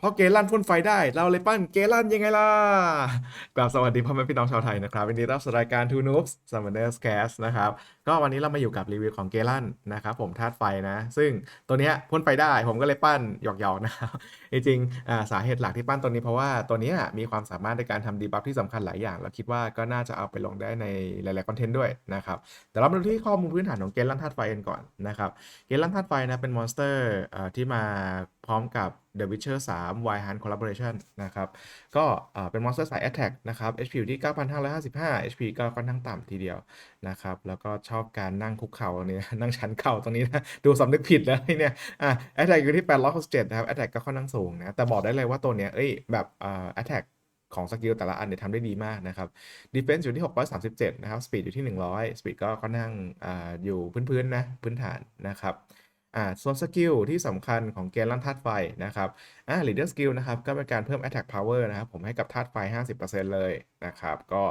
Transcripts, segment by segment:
เพราะเกลั่นพ่นไฟได้ เราเลยปั้นเกลั่นยังไงล่ะกราบสวัสดีพ่อแม่พี่น้องชาวไทยนะครับวันนี้รับสรายการ Two Noobs Summoners Cast นะครับ ก็วันนี้เรามาอยู่กับรีวิวของเกลันนะครับผมธาตุไฟนะ ซึ่งตัวเนี้ยพ่นไฟได้ผมก็เลยปั้นหยอกๆนะครับจริงๆสาเหตุหลักที่ปั้นตัวนี้เพราะว่าตัวนี้มีความสามารถในการทำดีบัฟที่สำคัญหลายอย่างแล้วคิดว่าก็น่าจะเอาไปลงได้ในหลายๆคอนเทนต์ด้วยนะครับแต่เรามาดูที่ข้อมูลพื้นฐานของเกลันธาตุไฟกันก่อนนะครับเกลันธาตุไฟนะเป็นมอนสเตอร์ที่มาพร้อมกับ The Witcher 3 Wild Hunt Collaboration นะครับ ก็เป็นมอนสเตอร์สาย Attack นะครับ HP อยู่ที่ 9,555 HP ก็ค่อนข้างต่ำทีเดียวนะครับ แล้วก็ชอบการนั่งคุกเข่าเนี่ยนั่งชันเข่าตรงนี้นะ ดูสำนึกผิดแล้วเนี่ยอะ Attack อยู่ที่867นะครับ Attack ก็ค่อนข้างสูงนะ แต่บอกได้เลยว่าตัวเนี้ยเอ้ยแบบอ่า Attack ของสกิลแต่ละอันเนี่ยทำได้ดีมากนะครับ Defense อยู่ที่ 637 นะครับ Speed อยู่ที่ 100 Speed ก็ค่อนข้างอ่าอยู่พื้นๆนะ พื้นฐานนะครับอ่าส่วนสกิลที่สำคัญของเกมลั่นธาตุไฟนะครับอ่า leader skill นะครับก็เป็นการเพิ่ม attack power นะครับผมให้กับธาตุไฟ 50%เลยนะครับ ก็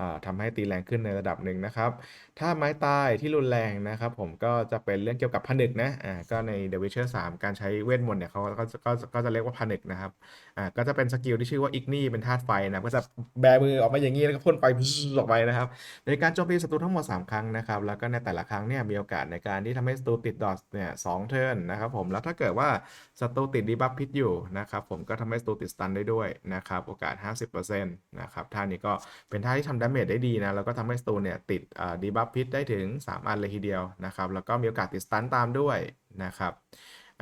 อ่าทำให้ตีแรงขึ้นในระดับหนึ่งนะครับ ถ้าไม้ตายที่รุนแรงนะครับ ผมก็จะเป็นเรื่องเกี่ยวกับผนึกนะอ่าก็ใน The Witcher 3 การใช้เวทมนต์เนี่ยเขาก็จะก็ก็จะเรียกว่าผนึกนะครับอ่าก็จะเป็นสกิลที่ชื่อว่า Igni เป็นธาตุไฟนะก็จะแบมือออกมาอย่างนี้แล้วก็พ่นไฟออกไปนะครับในการโจมตีศัตรูทั้งหมด3ครั้งนะครับแล้วก็ในแต่ละครั้งเนี่ยมีโอกาสในการที่ทำให้ศัตรูติดดอทเนี่ยสองเทิร์นนะครับผมแล้วถ้าเกิดว่าศัตรูติดดีบัฟพิษอยู่นะครับผมก็ทำให้ศัตรูติดสตันได้ด้วยนะครับโอกาส 50%นะครับท่านี้ก็เป็นท่าที่ทำดาเมจได้ดีนะ แล้วก็ทำให้ศัตรูเนี่ยติดดีบัฟพิษได้ถึง 3 อันเลยทีเดียวนะครับ แล้วก็มีโอกาสติดสตันตามด้วยนะครับ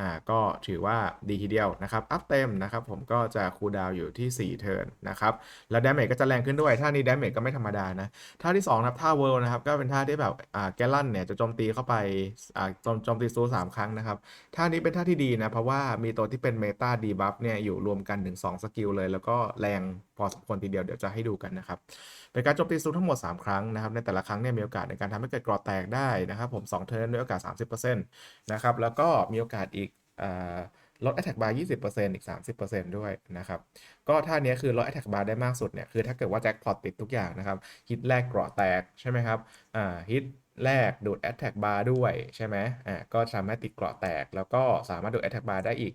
อ่าก็ถือว่าดีทีเดียวนะครับ อัพเต็มนะครับ ผมก็จะคูลดาวอยู่ที่ 4 เทิร์นนะครับ แล้วดาเมจก็จะแรงขึ้นด้วย ท่านี้ดาเมจก็ไม่ธรรมดานะท่าที่2นะครับท่าเวิลด์นะครับ ก็เป็นท่าที่แบบอ่าแกลลันเนี่ยจะโจมตีเข้าไปอ่าโจมโจมตีซูสามครั้งนะครับ ท่านี้เป็นท่าที่ดีนะ เพราะว่ามีตัวที่เป็นเมตาดีบัฟเนี่ยอยู่รวมกันถึง2สกิลเลย แล้วก็แรงพอสมควรทีเดียวเดี๋ยวจะให้ดูกันนะครับเป็นการโจมตีซูงทั้งหมด 3 ครั้งนะครับในแต่ละครั้งเนี่ยมีโอกาสในการทำให้เกิดกรอแตกได้นะครับผม2เทิร์นด้วยโอกาส 30%นะครับแล้วก็มีโอกาสอีกอ่าลด attack bar 20%อีก 30%ด้วยนะครับ ก็ท่านี้คือลด attack bar ได้มากสุดเนี่ย คือถ้าเกิดว่าแจ็คพอตติดทุกอย่างนะครับ ฮิตแรกกราะแตกใช่ไหมครับ อ่า ฮิตแรกดูด attack bar ด้วยใช่ไหมอ่า ก็สามารถติดกราะแตก แล้วก็สามารถดูด attack bar ได้อีก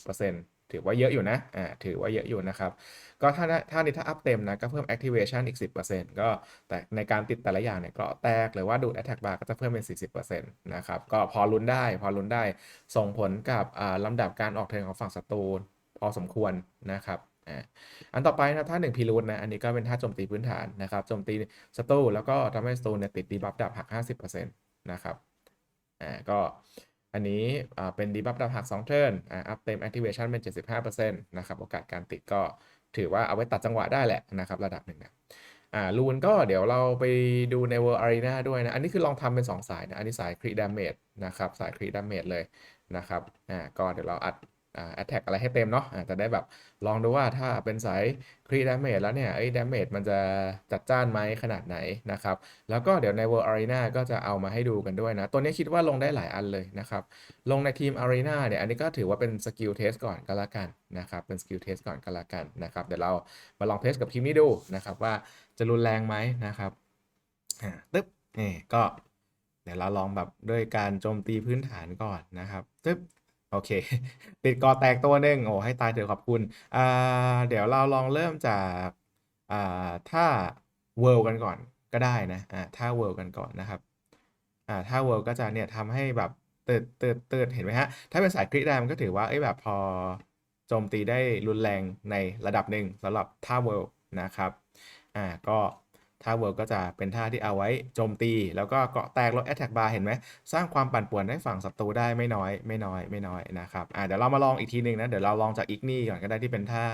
60% ถือว่าเยอะอยู่นะอ่าถือว่าเยอะอยู่นะครับ ก็ถ้าถ้านี้ถ้าอัพเต็มนะ ก็เพิ่ม activation อีก 10%ก็แต่ในการติดแต่ละอย่างเนี่ยเกราะแตกหรือว่าดูด attack bar ก็จะเพิ่มเป็น 40%นะครับ ก็พอลุ้นได้พอลุ้นได้ส่งผลกับอ่าลำดับการออกเทิร์นของฝั่งศัตรูพอสมควรนะครับอ่าอันต่อไปนะท่าหนึ่งพีรูทนะ อันนี้ก็เป็นท่าโจมตีพื้นฐานนะครับโจมตีศัตรูแล้วก็ทำให้ศัตรูเนี่ยติดดีบัฟดับหัก 50%นะครับอ่าก็ อันนี้เป็นดีบัฟดาบหัก2เทิร์นอัพเต็มแอคทิเวชันเป็น 75%นะครับ โอกาสการติดก็ถือว่าเอาไว้ตัดจังหวะได้แหละนะครับ ระดับหนึ่งนะอ่าลูนก็เดี๋ยวเราไปดูใน World Arena ด้วยนะ อันนี้คือลองทำเป็น 2 สายนะ อันนี้สายครีดามเมจนะครับ สายครีดามเมจเลยนะครับ อ่า ก็เดี๋ยวเราอัด อ่า attack อะไรให้เต็มเนาะอ่าจะได้แบบลองดูว่าถ้าเป็นสายครีดามเมจแล้วเนี่ยไอ้ดามเมจมันจะจัดจ้านไหมขนาดไหนนะครับ แล้วก็เดี๋ยวใน World Arena ก็จะเอามาให้ดูกันด้วยนะ ตัวนี้คิดว่าลงได้หลายอันเลยนะครับ ลงในทีม Arena เนี่ย อันนี้ก็ถือว่าเป็นสกิลเทสก่อนก็แล้วกันนะครับ เป็นสกิลเทสก่อนก็แล้วกันนะครับ เดี๋ยวเรามาลองเทสกับทีมนี้ดูนะครับว่าจะรุนแรงไหมนะครับอ่าตึ๊บนี่ก็เดี๋ยวเราลองแบบด้วยการโจมตีพื้นฐานก่อนนะครับตึ๊บ โอเค ติดกอแตกตัวหนึ่งโอ้ให้ตายเถอะขอบคุณอ่าเดี๋ยวเราลองเริ่มจากอ่าถ้าเวิลกันก่อนก็ได้นะอ่าถ้าเวิลกันก่อนนะครับอ่าถ้าเวิลก็จะเนี่ยทำให้แบบเติร์ดเติร์ดเติร์ดเห็นไหมฮะ ถ้าเป็นสายคริดได้มันก็ถือว่าเอ้ยแบบพอโจมตีได้รุนแรงในระดับหนึ่งสำหรับท่าเวิลนะครับอ่าก็ ท่าเวิลด์ก็จะเป็นท่าที่เอาไว้โจมตี แล้วก็เกาะแตกลด attack bar เห็นไหม สร้างความปั่นป่วนให้ฝั่งศัตรูได้ไม่น้อย ไม่น้อยไม่น้อยนะครับอ่าเดี๋ยวเรามาลองอีกทีหนึ่งนะ เดี๋ยวเราลองจากอีกนี่ก่อนก็ได้ที่เป็นท่า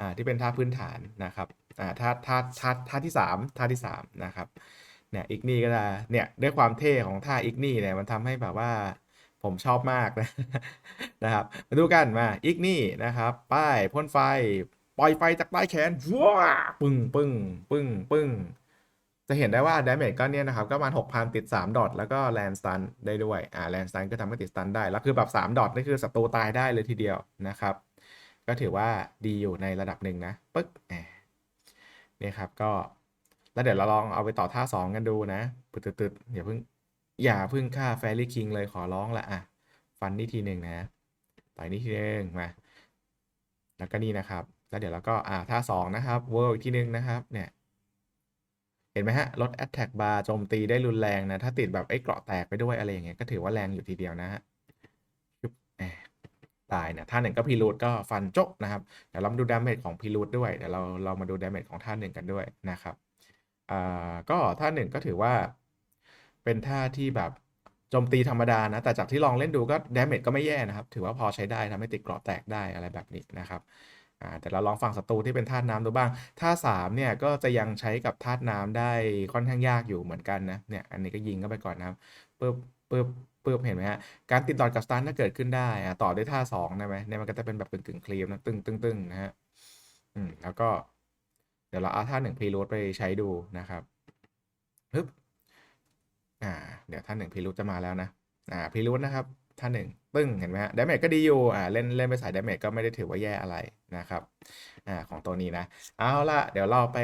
อ่าที่เป็นท่าพื้นฐานนะครับอ่าท่าท่าท่าท่าที่สามท่าที่สามนะครับเนี่ยอีกนี่ก็จะเนี่ยด้วยความเท่ของท่าอีกนี่เนี่ยมันทำให้แบบว่าผมชอบมากนะนะครับมาดูกันมาอีกนี่นะครับ ป้ายพ่นไฟ ปล่อยไฟจากใต้แขนว้าปึ้งปึ้งปึ้งปึ้งจะเห็นได้ว่า damage ก็เนี่ยนะครับ ก็ประมาณ6,000ติด 3 ดอทแล้วก็ land stun ได้ด้วย อ่า land stun ก็ทำให้ติด stun ได้ แล้วคือแบบ 3 ดอทนี่คือศัตรูตายได้เลยทีเดียวนะครับ ก็ถือว่าดีอยู่ในระดับหนึ่งนะปึ๊กแหมนี่ครับก็ แล้วเดี๋ยวเราลองเอาไปต่อท่า 2 กันดูนะตึดตึดๆอย่าเพิ่งอย่าเพิ่งฆ่า fairy king เลยขอร้องละอะ ฟันนี่ทีหนึ่งนะ ต่อยนี่ทีหนึ่งมา แล้วก็นี่นะครับ แล้วเดี๋ยวเราก็อ่าท่าสองนะครับเวิร์อีกทีนึงนะครับเนี่ยเห็นไหมฮะลด attack bar โจมตีได้รุนแรงนะ ถ้าติดแบบไอ้เกราะแตกไปด้วยอะไรอย่างเงี้ยก็ถือว่าแรงอยู่ทีเดียวนะฮะชุบแหมตายนะท่าหนึ่งก็พีรูดก็ฟันโจ๊กนะครับเดี๋ยวเรามาดูดาเมจของพีรูดด้วยเดี๋ยวเราเรามาดูดาเมจของท่าหนึ่งกันด้วยนะครับอ่าก็ท่าหนึ่งก็ถือว่า เป็นท่าที่แบบโจมตีธรรมดานะ แต่จากที่ลองเล่นดูก็ดาเมจก็ไม่แย่นะครับ ถือว่าพอใช้ได้ทำให้ติดเกราะแตกได้อะไรแบบนี้นะครับ อ่าแต่เราลองฟังศัตรูที่เป็นธาตุน้ำดูบ้างท่าสามเนี่ยก็จะยังใช้กับธาตุน้ำได้ค่อนข้างยากอยู่เหมือนกันนะเนี่ยอันนี้ก็ยิงเข้าไปก่อนนะครับปึ๊บปึ๊บปึ๊บเห็นไหมฮะการติดดอทกับสตันก็เกิดขึ้นได้อ่าต่อด้วยท่าสองได้ไหมเนี่ยมันก็จะเป็นแบบกึ่งกึ่งคลีมนะตึงตึงตึงนะฮะอืมแล้วก็เดี๋ยวเราเอาท่าหนึ่งพรีโหลดไปใช้ดูนะครับปึ๊บอ่าเดี๋ยวท่าหนึ่งพรีโหลดจะมาแล้วนะอ่าพรีโหลดนะครับ ท่าหนึ่งตึ้งเห็นไหมฮะดาเมจก็ดีอยู่อ่าเล่นเล่นไปสายดาเมจก็ไม่ได้ถือว่าแย่อะไรนะครับอ่าของตัวนี้นะ เอาละเดี๋ยวเราไป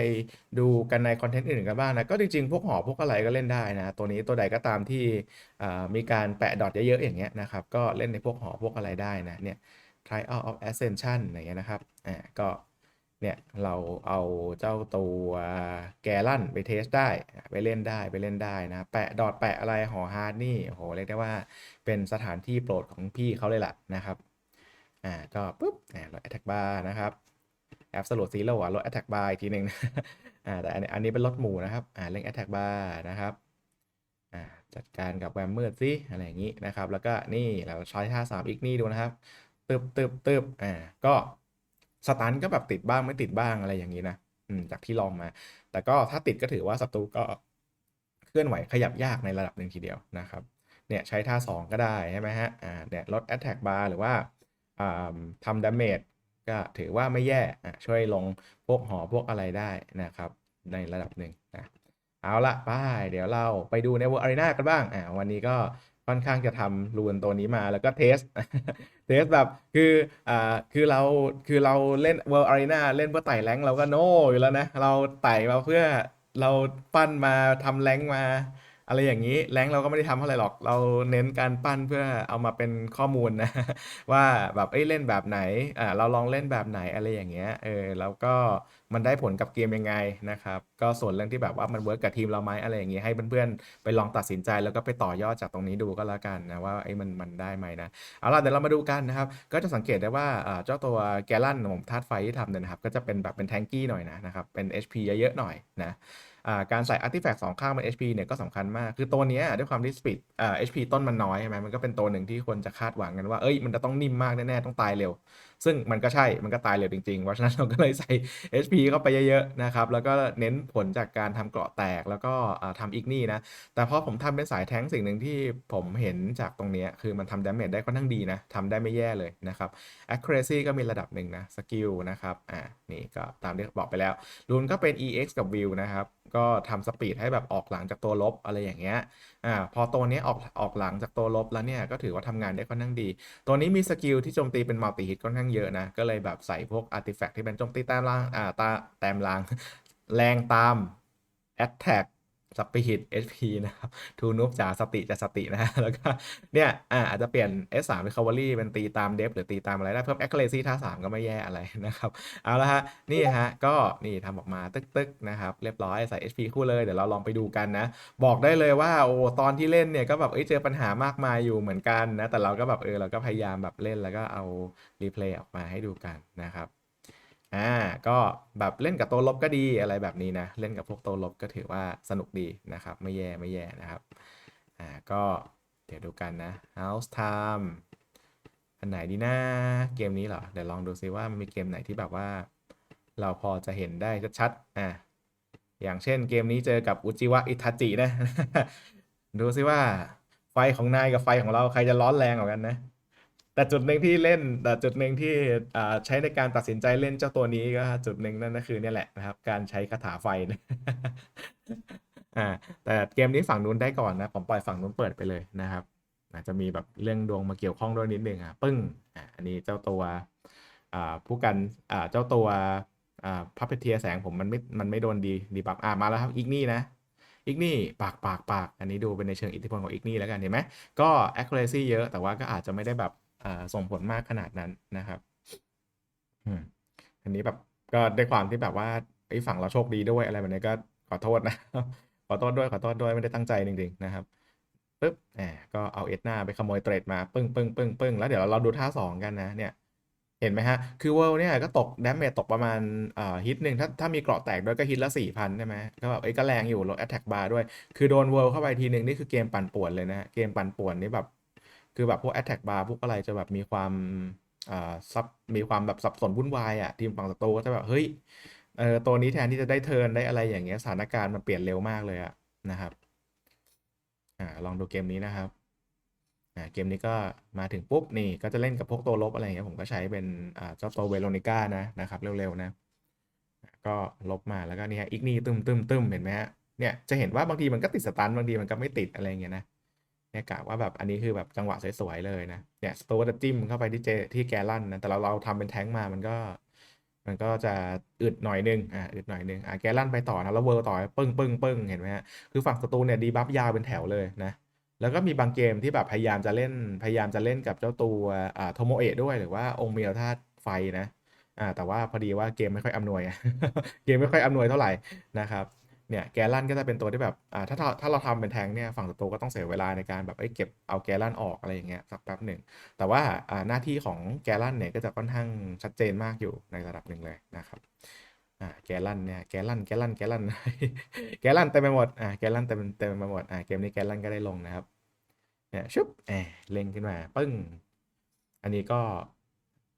ดูกันในคอนเทนต์อื่นกันบ้างนะ ก็จริงๆ พวกหอพวกอะไรก็เล่นได้นะ ตัวนี้ตัวใดก็ตามที่อ่ามีการแปะดอทเยอะๆ อย่างเงี้ยนะครับ ก็เล่นในพวกหอพวกอะไรได้นะเนี่ย Trial of Ascension อย่างเงี้ยนะครับอ่าก็ เนี่ยเราเอาเจ้าตัวแกลันไปเทสได้ ไปเล่นได้ไปเล่นได้นะ แปะดอทแปะอะไรหอฮาร์ดนี่โอ้โหเรียกได้ว่าเป็นสถานที่โปรดของพี่เขาเลยล่ะนะครับอ่าก็ปุ๊บอ่าลด attack bar นะครับ absolute zero อะลด attack bar อีกทีหนึ่งอ่าแต่อันนี้อันนี้เป็นลดหมู่นะครับอ่าเร่ง attack bar นะครับอ่าจัดการกับแวมมืดสิอะไรอย่างนี้นะครับ แล้วก็นี่เราใช้ท่าสามอีกนี่ดูนะครับตึบตึบตึบอ่าก็ สตันก็แบบติดบ้างไม่ติดบ้างอะไรอย่างนี้นะอืมจากที่ลองมา แต่ก็ถ้าติดก็ถือว่าศัตรูก็เคลื่อนไหวขยับยากในระดับหนึ่งทีเดียวนะครับเนี่ยใช้ท่า 2 ก็ได้ใช่ไหมฮะอ่าเนี่ยลด attack bar หรือว่าอ่าทำดาเมจก็ถือว่าไม่แย่อะช่วยลงพวกหอพวกอะไรได้นะครับในระดับหนึ่งนะเอาละไปเดี๋ยวเราไปดูใน World Arena กันบ้างอ่าวันนี้ก็ ค่อนข้างจะทำรูนตัวนี้มาแล้วก็เทสเทสแบบคืออ่าคือเราคือเราเล่น World Arena เล่นเพื่อไต่แรงเราก็โน่อยู่แล้วนะ เราไต่มาเพื่อเราปั้นมาทำแรงมา อะไรอย่างนี้แรงเราก็ไม่ได้ทำเท่าไหร่หรอก เราเน้นการปั้นเพื่อเอามาเป็นข้อมูลนะ ว่าแบบเอ้ยเล่นแบบไหนอ่าเราลองเล่นแบบไหนอะไรอย่างเงี้ยเออแล้วก็มันได้ผลกับเกมยังไงนะครับ ก็ส่วนเรื่องที่แบบว่ามันเวิร์กกับทีมเราไหมอะไรอย่างเงี้ยให้เพื่อนๆไปลองตัดสินใจแล้วก็ไปต่อยอดจากตรงนี้ดูก็แล้วกันนะว่าไอ้มันมันได้ไหมนะเอาล่ะเดี๋ยวเรามาดูกันนะครับ ก็จะสังเกตได้ว่าเจ้าตัวแกลลันของธาตุไฟที่ทำเนี่ยนะครับก็จะเป็นแบบเป็นแทงกี้หน่อยนะนะครับเป็น HP เยอะๆหน่อยนะ การใส่อาร์ติแฟกต์สองข้างเป็น HP เนี่ยก็สำคัญมาก คือตัวนี้ด้วยความที่สปีดอ่า HP ต้นมันน้อยใช่ไหมมันก็เป็นตัวหนึ่งที่คนจะคาดหวังกันว่า เอ้ย มันจะต้องนิ่มมากแน่ๆ ต้องตายเร็ว ซึ่งมันก็ใช่มันก็ตายเร็วจริงๆเพราะฉะนั้นเราก็เลยใส่ HP เข้าไปเยอะๆนะครับแล้วก็เน้นผลจากการทำเกราะแตกแล้วก็อ่าทำอีกนี่นะ แต่พอผมทำเป็นสายแท้งสิ่งหนึ่งที่ผมเห็นจากตรงนี้คือมันทำดาเมจได้ค่อนข้างดีนะทำได้ไม่แย่เลยนะครับ accuracy ก็มีระดับหนึ่งนะสกิลนะครับอ่านี่ก็ตามที่บอกไปแล้วรูนก็เป็น ex กับ view นะครับก็ทำสปีดให้แบบออกหลังจากตัวลบอะไรอย่างเงี้ยอ่าพอตัวเนี้ยออกออกหลังจากตัวลบแล้วเนี่ยก็ถือว่าทำงานได้ค่อนข้างดี ตัวนี้มีสกิลที่โจมตีเป็นมัลติฮิตค่อนข้างเยอะนะ ก็เลยแบบใส่พวกอาร์ติแฟกต์ที่เป็นโจมตีแต้มล่างอ่าตาแต้มล่าง แรงตาม attack สปีด HP นะครับทูนูบจ๋าสติจะสตินะแล้วก็เนี่ยอ่าอาจจะเปลี่ยน S3 recovery เป็นตีตามเดฟหรือตีตามอะไรได้เพิ่ม accuracy ท่า 3 ก็ไม่แย่อะไรนะครับเอาละฮะนี่ฮะก็นี่ทำออกมาตึกๆนะครับเรียบร้อยใส่ HP คู่เลยเดี๋ยวเราลองไปดูกันนะ บอกได้เลยว่าโอ้ตอนที่เล่นเนี่ยก็แบบเอ้ยเจอปัญหามากมายอยู่เหมือนกันนะแต่เราก็แบบเออเราก็พยายามแบบเล่นแล้วก็เอารีเพลย์ออกมาให้ดูกันนะครับ อ่าก็แบบเล่นกับตัวลบก็ดีอะไรแบบนี้นะ เล่นกับพวกตัวลบก็ถือว่าสนุกดีนะครับ ไม่แย่ไม่แย่นะครับอ่าก็เดี๋ยวดูกันนะ House Time อันไหนดีนะเกมนี้เหรอ เดี๋ยวลองดูซิว่ามันมีเกมไหนที่แบบว่า เราพอจะเห็นได้ชัดๆอ่าอย่างเช่นเกมนี้เจอกับอุจิวะอิทาจินะ ดูซิว่าไฟของนายกับไฟของเราใครจะร้อนแรงกว่ากันนะ แต่จุดหนึ่งที่เล่นแต่จุดหนึ่งที่ใช้ในการตัดสินใจเล่นเจ้าตัวนี้ก็จุดหนึ่งนั่นก็คือเนี่ยแหละนะครับ การใช้คาถาไฟนะอ่าแต่เกมนี้ฝั่งนู้นได้ก่อนนะ ผมปล่อยฝั่งนู้นเปิดไปเลยนะครับอาจจะมีแบบเรื่องดวงมาเกี่ยวข้องด้วยนิดนึงอะปึ้งอ่าอันนี้เจ้าตัวอ่าผู้กันอ่าเจ้าตัวอ่าพัพเพเทียแสงผมมันไม่มันไม่โดนดีดีปับอ่ามาแล้วครับอีกนี่นะอีกนี่ปากปากปากอันนี้ดูเป็นในเชิงอิทธิพลของอีกนี่แล้วกันเห็นไหมก็ accuracy เยอะแต่ว่าก็อาจจะไม่ได้แบบ ส่งผลมากขนาดนั้นนะครับอืมนนี้แบบก็ด้วยความที่แบบว่าไอ้ฝั่งเราโชคดีด้วยอะไรแบบนี้ก็ขอโทษนะ ขอโทษด้วยขอโทษด้วยไม่ได้ตั้งใจจริงๆนะครับปึ๊บแหมก็เอาเอสหน้าไปขโมยเทรดมาปึ้งปึ้งปึ้งปึ้งแล้วเดี๋ยวเราดูท่าสองกันนะเนี่ยเห็นไหมฮะ คือเวิลด์เนี่ยก็ตกดาเมจตกประมาณอ่าฮิตหนึ่งถ้าถ้ามีเกราะแตกด้วยก็ฮิตละสี่พันใช่ไหมก็แบบเอ้ก็แรงอยู่ลดแอตแทกบาร์ด้วย คือโดนเวิลด์เข้าไปทีหนึ่งนี่คือเกมปั่นป่วนเลยนะเกมปั่นป่วนนี่แบบ คือแบบพวกแอตแทกบาร์พวกอะไรจะแบบมีความอ่าซับมีความแบบสับสนวุ่นวายอะทีมฝั่งศัตรูก็จะแบบเฮ้ยเออตัวนี้แทนที่จะได้เทิร์นได้อะไรอย่างเงี้ยสถานการณ์มันเปลี่ยนเร็วมากเลยอะนะครับอ่าลองดูเกมนี้นะครับอ่าเกมนี้ก็มาถึงปุ๊บนี่ก็จะเล่นกับพวกตัวลบอะไรอย่างเงี้ยผมก็ใช้เป็นอ่าเจ้าตัวเวโรนิก้านะนะครับ เร็วๆนะก็ลบมาแล้วก็นี่ฮะอีกนี่ตึมตึมตึมเห็นไหมฮะเนี่ยจะเห็นว่าบางทีมันก็ติดสตันบางทีมันก็ไม่ติดอะไรอย่างเงี้ยนะ เนี่ยกะว่าแบบอันนี้คือแบบจังหวะสวยๆเลยนะเนี่ยสโตร์จะจิ้มเข้าไปที่เจที่แกลลันนะแต่เราเราทำเป็นแท้งมามันก็ มันก็จะอึดหน่อยนึงอ่าอึดหน่อยนึงอ่าแกลลันไปต่อนะแล้วเวิร์ต่อปึ้งปึ้งปึ้งเห็นไหมฮะคือฝั่งศัตรูเนี่ยดีบัฟยาวเป็นแถวเลยนะแล้วก็มีบางเกมที่แบบพยายามจะเล่นพยายามจะเล่นกับเจ้าตัวอ่าโทโมเอะด้วยหรือว่าองค์เมียวธาตุไฟนะอ่าแต่ว่าพอดีว่าเกมไม่ค่อยอำนวย เกมไม่ค่อยอำนวยเท่าไหร่นะครับ เนี่ยแกลลันก็จะเป็นตัวที่แบบอ่าถ้าถ้าเราทำเป็นแทงเนี่ยฝั่งศัตรูก็ต้องเสียเวลาในการแบบเอ้ยเก็บเอาแกลลันออกอะไรอย่างเงี้ยสักแป๊บหนึ่ง แต่ว่าอ่าหน้าที่ของแกลลันเนี่ยก็จะค่อนข้างชัดเจนมากอยู่ในระดับหนึ่งเลยนะครับอ่าแกลลันเนี่ยแกลลันแกลลันแกลลันแกลลันเต็มไปหมดอ่าแกลลันเต็มเต็มไปหมดอ่าเกมนี้แกลลันก็ได้ลงนะครับเนี่ยชุบแหมเล็งขึ้นมาปึ้ง อันนี้ก็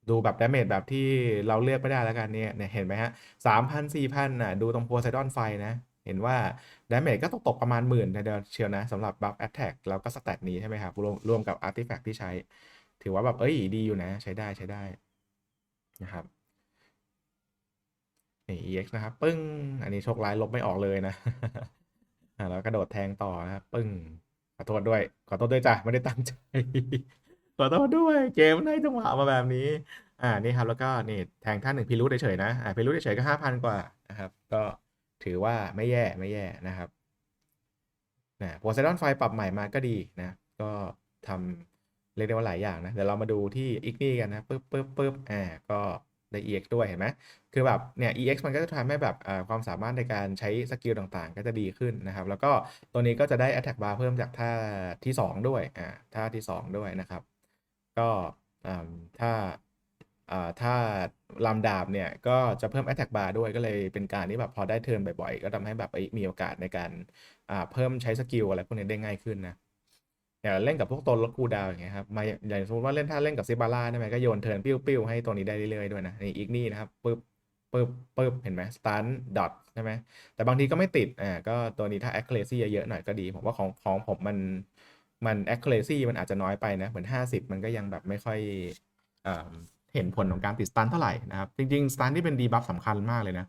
ดูแบบดาเมจแบบที่เราเลือกไม่ได้แล้วกันเนี่ยเห็นไหมฮะสามพันสี่พันน่ะดูตรงโพไซดอนไฟนะ เห็นว่าดาเมจก็ตกตกประมาณหมื่นเดียวเชียวนะสำหรับบัฟแอตแทกแล้วก็สแตทนี้ใช่ไหมครับรวมรวมกับอาร์ติแฟกที่ใช้ ถือว่าแบบเอ้ยดีอยู่นะ ใช้ได้ใช้ได้นะครับนี่ EX นะครับปึ้ง อันนี้โชคร้ายลบไม่ออกเลยนะแล้วกระโดดแทงต่อนะครับปึ้งขอโทษด้วย ขอโทษด้วยจ้ะไม่ได้ตั้งใจขอโทษด้วยเกมนได้จังหวะมาแบบนี้ อ่านี่ครับแล้วก็นี่แทงท่านหนึ่งพิรุธเฉยๆนะอ่าพิรุธเฉยๆก็ห้าพันกว่านะครับ ก็ ถือว่าไม่แย่ไม่แย่นะครับนะโพไซดอนไฟปรับใหม่มาก็ดีนะ ก็ทำเรียกได้ว่าหลายอย่างนะ เดี๋ยวเรามาดูที่อีกนี่กันนะปึ๊บปึ๊บปึ๊บอ่าก็ได้ EX ด้วยเห็นไหมคือแบบเนี่ย EX มันก็จะทำให้แบบอ่าความสามารถในการใช้สกิลต่างๆ ก็จะดีขึ้นนะครับ แล้วก็ตัวนี้ก็จะได้ Attack Bar เพิ่มจากท่าที่ 2 ด้วยอ่าท่าที่ 2 ด้วยนะครับ ก็อ่าถ้า ถ้าลำดาบเนี่ย ก็จะเพิ่ม Attack Bar ด้วยก็เลยเป็นการที่แบบพอได้เทิร์นบ่อยๆ ก็ทำให้แบบเอ้มีโอกาสในการเพิ่มใช้สกิลอะไรพวกนี้ได้ง่ายขึ้นนะอย่างเล่นกับพวกตัวลดคูดาวอย่างเงี้ยครับมาอย่างสมมติว่าเล่นถ้าเล่นกับซิบาร่าใช่ไหมก็โยนเทิร์นปิ้วๆให้ตัวนี้ได้เรื่อยๆด้วยนะนี่อีกนี่นะครับปึ๊บปึ๊บปึ๊บเห็นไหมสตันดอทใช่ไหมแต่บางทีก็ไม่ติดอ่าก็ตัวนี้ถ้า accuracy เยอะๆหน่อยก็ดีผมว่าของของผมมันมัน accuracy มันอาจจะน้อยไปนะเหมือน 50 มันก็ยังแบบไม่ค่อยอ่อ เห็นผลของการติดสตันเท่าไหร่นะครับ จริงๆสตันที่เป็นดีบัฟสำคัญมากเลยนะ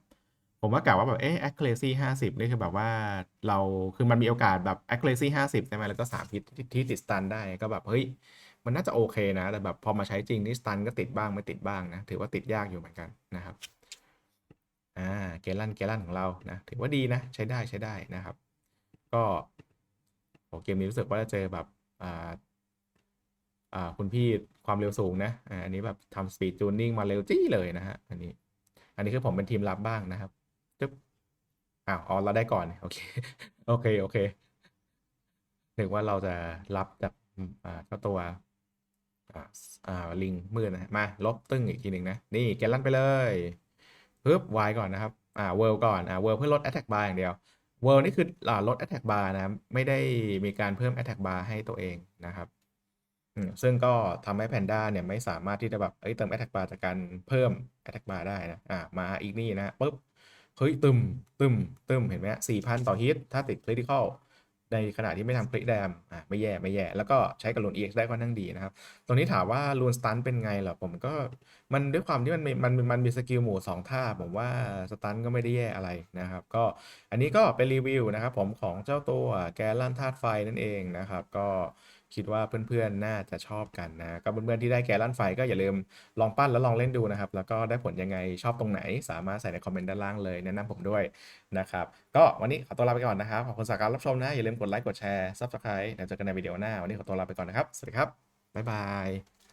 ผมว่ากะว่าแบบเอ๊ะ accuracy 50 นี่คือแบบว่าเราคือมันมีโอกาสแบบ accuracy 50 ใช่ไหมแล้วก็3ทิศที่ที่ติดสตันได้ก็แบบเฮ้ยมันน่าจะโอเคนะ แต่แบบพอมาใช้จริงนี่สตันก็ติดบ้างไม่ติดบ้างนะ ถือว่าติดยากอยู่เหมือนกันนะครับอ่าเกลันเกลันของเรานะถือว่าดีนะใช้ได้ใช้ได้นะครับ ก็โอเกมนี้รู้สึกว่าจะเจอแบบอ่า คุณพี่ความเร็วสูงนะอ่าอันนี้แบบทำสปีดจูนนิ่งมาเร็วจี้เลยนะฮะอันนี้ อันนี้คือผมเป็นทีมรับบ้างนะครับจึ๊บอ้าวอ๋อเราได้ก่อนโอเคโอเคโอเคนึกว่าเราจะรับจากอืมอ่าเจ้าตัวอ่าลิงมืดนะมาลบตึ้งอีกทีหนึ่งนะ นี่แกลลันไปเลยปึ๊บวก่อนนะครับอ่าเวิร์ก่อนอ่าเวิร์เพื่อลด attack bar อย่างเดียวเวิร์นี่คือลด attack bar นะ ไม่ได้มีการเพิ่ม attack bar ให้ตัวเองนะครับ อืมซึ่งก็ทำให้แพนด้าเนี่ยไม่สามารถที่จะแบบเอ้ยเติม Attack Bar จากการเพิ่ม Attack Bar ได้นะอ่ามาอีกนี่นะปุ๊บเฮ้ยตึมตึมตึมเห็นไหมสี่พันต่อฮิตถ้าติด Critical ในขณะที่ไม่ทำคลิกแดมอ่าไม่แย่ไม่แย่ แล้วก็ใช้กับลูน EX ได้ค่อนข้างดีนะครับ ตรงนี้ถามว่าลูนสตันเป็นไงเหรอผมก็มันด้วยความที่มันมีมันมันมีสกิลหมู่สองท่า ผมว่าสตันก็ไม่ได้แย่อะไรนะครับ ก็อันนี้ก็เป็นรีวิวนะครับผมของเจ้าตัวแกลลันธาตุไฟนั่นเองนะครับ ก็ คิดว่าเพื่อนๆ น่าจะชอบกันนะ ก็เพื่อนๆ ที่ได้แกลลันไฟก็อย่าลืมลองปั้นแล้วลองเล่นดูนะครับ แล้วก็ได้ผลยังไงชอบตรงไหน สามารถใส่ในคอมเมนต์ด้านล่างเลยแนะนำผมด้วยนะครับ ก็วันนี้ขอตัวลาไปก่อนนะครับ ขอบคุณสำหรับการรับชมนะ อย่าลืมกดไลค์ กดแชร์ซับสไครต์เดี๋ยวเจอกันในวิดีโอหน้า วันนี้ขอตัวลาไปก่อนนะครับ สวัสดีครับ บ๊ายบาย